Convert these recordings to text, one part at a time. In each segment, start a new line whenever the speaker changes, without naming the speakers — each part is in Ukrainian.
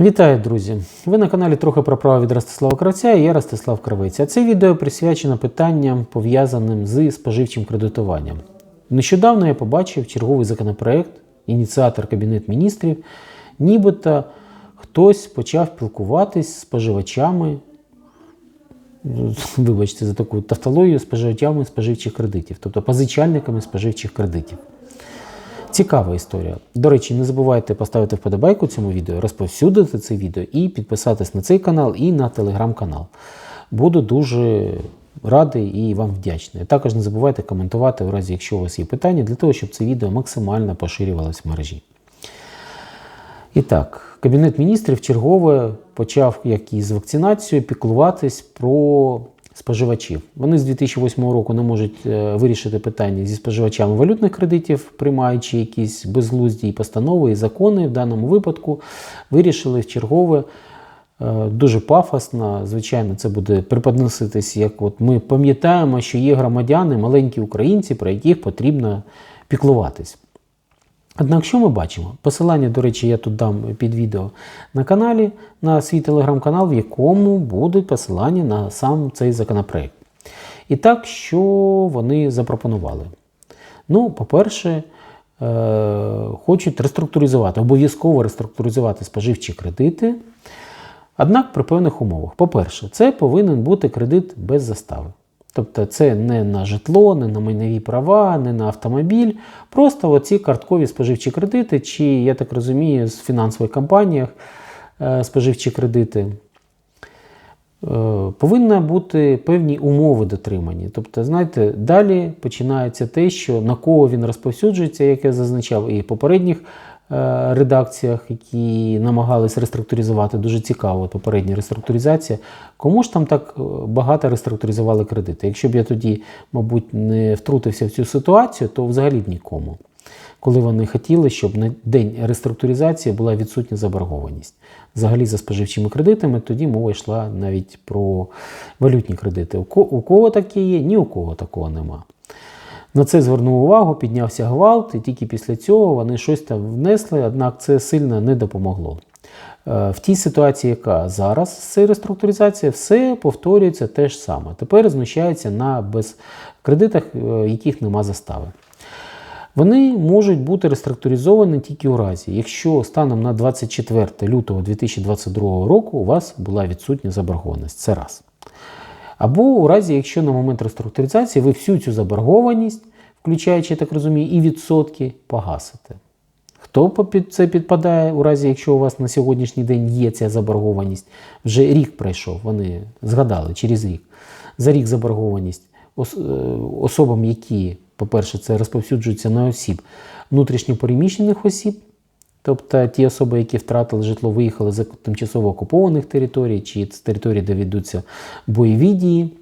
Вітаю, друзі! Ви на каналі трохи про право від Ростислава Кравця і я Ростислав Кравець. Це відео присвячено питанням, пов'язаним з споживчим кредитуванням. Нещодавно я побачив черговий законопроект, ініціатор Кабінет міністрів, нібито хтось почав спілкуватись з споживачами, вибачте за таку тавтологію, споживачами споживчих кредитів, тобто позичальниками споживчих кредитів. Цікава історія. До речі, не забувайте поставити вподобайку цьому відео, розповсюдити це відео і підписатись на цей канал і на телеграм-канал. Буду дуже радий і вам вдячний. Також не забувайте коментувати, у разі, якщо у вас є питання, для того, щоб це відео максимально поширювалось в мережі. І так, Кабінет міністрів чергове почав, як і з вакцинацією, піклуватись про споживачів. Вони з 2008 року не можуть е, вирішити питання зі споживачами валютних кредитів, приймаючи якісь безглузді постанови і закони. В даному випадку вирішили чергове. е, Дуже пафосно, звичайно, це буде преподноситись, як от ми пам'ятаємо, що є громадяни, маленькі українці, про яких потрібно піклуватись. Однак, що ми бачимо? Посилання, до речі, я тут дам під відео на каналі, на свій телеграм-канал, в якому будуть посилання на сам цей законопроект. І так, що вони запропонували? Ну, по-перше, е, хочуть реструктуризувати, обов'язково реструктуризувати споживчі кредити. Однак при певних умовах. По-перше, це повинен бути кредит без застави. Тобто це не на житло, не на майнові права, не на автомобіль. Просто оці карткові споживчі кредити, чи, я так розумію, з фінансових компаніях е, споживчі кредити. Е, Повинні бути певні умови дотримані. Тобто, знаєте, далі починається те, що на кого він розповсюджується, як я зазначав, і в попередніх редакціях, які намагались реструктуризувати. Дуже цікаво, попередня реструктуризація. Кому ж там так е, багато реструктуризували кредити? Якщо б я тоді, мабуть, не втрутився в цю ситуацію, то взагалі б нікому. Коли вони хотіли, щоб на день реструктуризації була відсутня заборгованість. Взагалі за споживчими кредитами тоді мова йшла навіть про валютні кредити. У кого такі є, ні у кого такого нема. На це звернув увагу, піднявся гвалт, і тільки після цього вони щось там внесли, однак це сильно не допомогло. Е, В тій ситуації, яка зараз з цією реструктуризацією, все повторюється те ж саме. Тепер знущаються на без кредитах, е, яких нема застави. Вони можуть бути реструктуризовані тільки у разі, якщо станом на 24 лютого 2022 року у вас була відсутня заборгованість. Це раз. Або у разі, якщо на момент реструктуризації ви всю цю заборгованість, включаючи, я так розумію, і відсотки, погасите. Хто під це підпадає, у разі, якщо у вас на сьогоднішній день є ця заборгованість, вже рік пройшов, вони згадали через рік. За рік заборгованість е, особам, які, по-перше, це розповсюджується на осіб внутрішньопереміщених осіб, тобто ті особи, які втратили житло, виїхали з тимчасово окупованих територій, чи з територій, де ведуться бойові дії.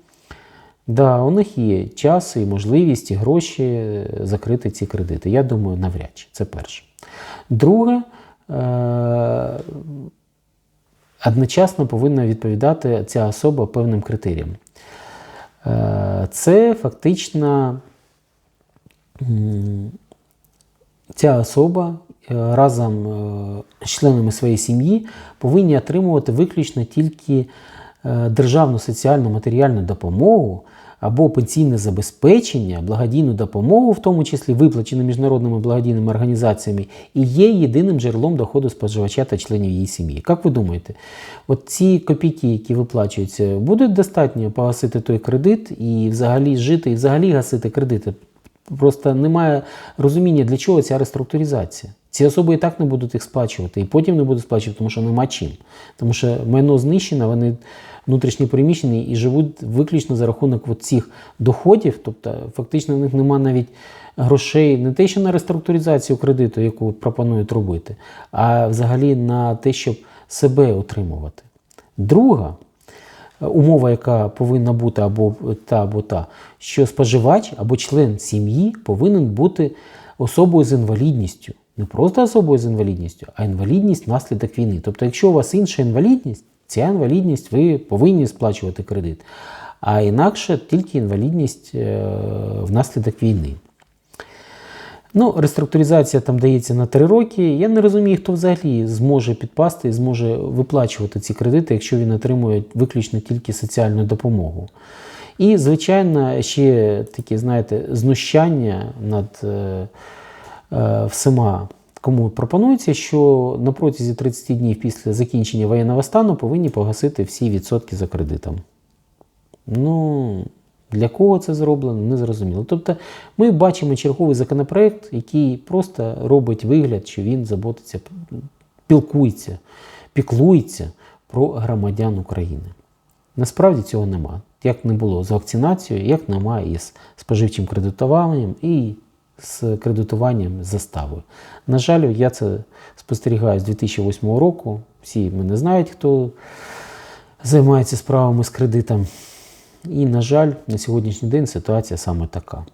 Да, у них є час і можливість, і гроші е, закрити ці кредити. Я думаю, навряд чи. Це перше. Друге, е- одночасно повинна відповідати ця особа певним критеріям. Е, Це фактично ця особа разом е, з членами своєї сім'ї повинні отримувати виключно тільки е, державну соціальну матеріальну допомогу або пенсійне забезпечення, благодійну допомогу, в тому числі виплачену міжнародними благодійними організаціями, і є єдиним джерелом доходу споживача та членів її сім'ї. Як ви думаєте, от ці копійки, які виплачуються, будуть достатньо погасити той кредит і взагалі жити, і взагалі гасити кредити? Просто немає розуміння, для чого ця реструктуризація. Ці особи і так не будуть їх сплачувати, і потім не будуть сплачувати, тому що нема чим. Тому що майно знищено, вони внутрішньо переміщені і живуть виключно за рахунок цих доходів. Тобто, фактично, в них нема навіть грошей не те, що на реструктуризацію кредиту, яку пропонують робити, а взагалі на те, щоб себе утримувати. Друга умова, яка повинна бути або та, або та, що споживач або член сім'ї повинен бути особою з інвалідністю. Не просто особою з інвалідністю, а інвалідність внаслідок війни. Тобто, якщо у вас інша інвалідність, ця інвалідність ви повинні сплачувати кредит. А інакше тільки інвалідність е, внаслідок війни. Ну, реструктуризація там дається на 3 роки. Я не розумію, хто взагалі зможе підпасти і зможе виплачувати ці кредити, якщо він отримує виключно тільки соціальну допомогу. І, звичайно, ще такі, знаєте, знущання над е, е, всіма, кому пропонується, що на протязі 30 днів після закінчення воєнного стану повинні погасити всі відсотки за кредитом. Ну, для кого це зроблено, не зрозуміло. Тобто ми бачимо черговий законопроект, який просто робить вигляд, що він заботиться, пілкується, піклується про громадян України. Насправді цього нема. Як не було з вакцинацією, як немає із споживчим кредитуванням і з кредитуванням з заставою. На жаль, я це спостерігаю з 2008 року. Всі мене знають, хто займається справами з кредитом. І, на жаль, на сьогоднішній день ситуація саме така.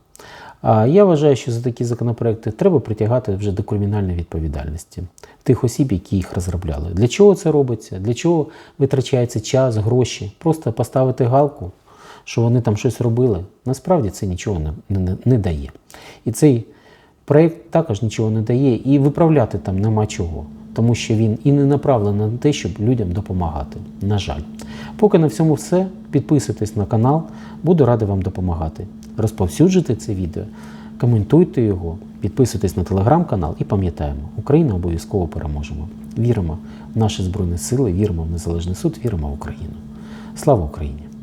А я вважаю, що за такі законопроекти треба притягати вже до кримінальної відповідальності тих осіб, які їх розробляли. Для чого це робиться? Для чого витрачається час, гроші? Просто поставити галку, що вони там щось робили. Насправді це нічого не, не, не дає. І цей проєкт також нічого не дає, і виправляти там нема чого. Тому що він і не направлений на те, щоб людям допомагати. На жаль. Поки на всьому все. Підписуйтесь на канал, буду радий вам допомагати. Розповсюджуйте це відео, коментуйте його, підписуйтесь на телеграм-канал і пам'ятаємо, Україна обов'язково переможемо. Віримо в наші Збройні Сили, віримо в незалежний суд, віримо в Україну. Слава Україні!